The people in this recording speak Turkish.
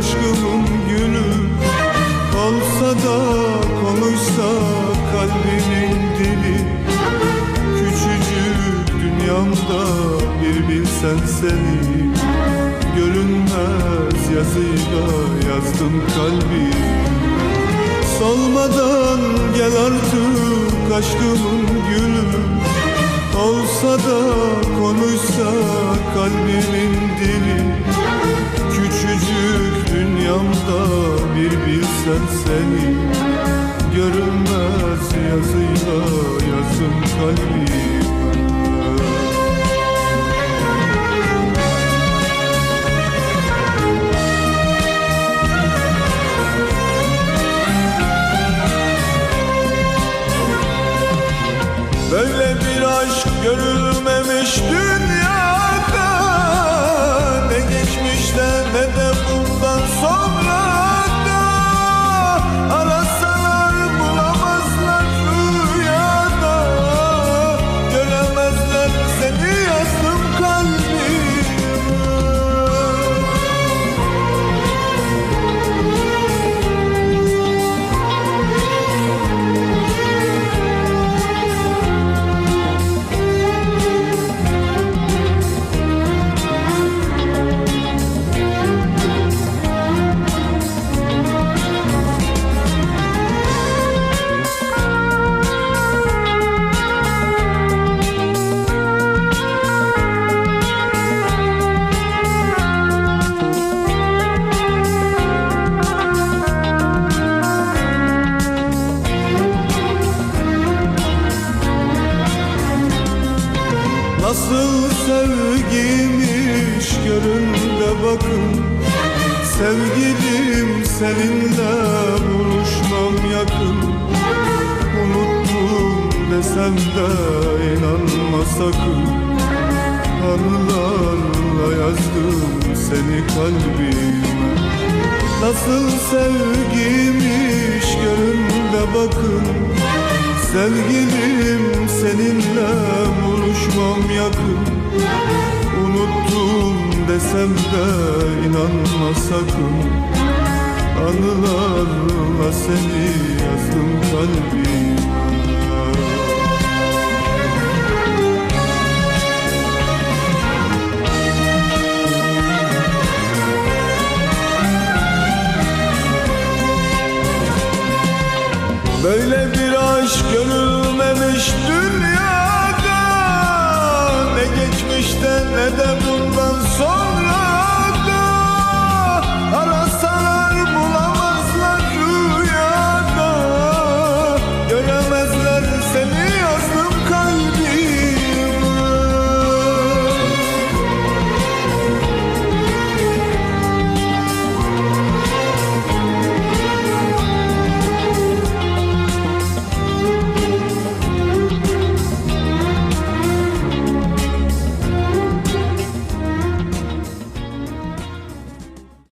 aşkımın gülü Olsa da konuşsa kalbimin dili. Küçücük dünyamda bir bilsen seni Görünmez yazıyla yazdım kalbi. Solmadan gel artık aşkımın gülü Olsa da konuşsa kalbimin bilsen seni Görünmez yazıyla yazdım kalbime Böyle bir aşk görülmemiş Nasıl sevgiymiş görün bakın. Sevgilim seninle buluşmam yakın. Unuttum desem de inanma sakın. Anılarla yazdım seni kalbime. Nasıl sevgiymiş görün bakın. Sevgilim seninle desem de inanma sakın Anılarla seni yazdım kalbime. Böyle bir aşk görülmemiş dünyada. Ne geçmişte ne de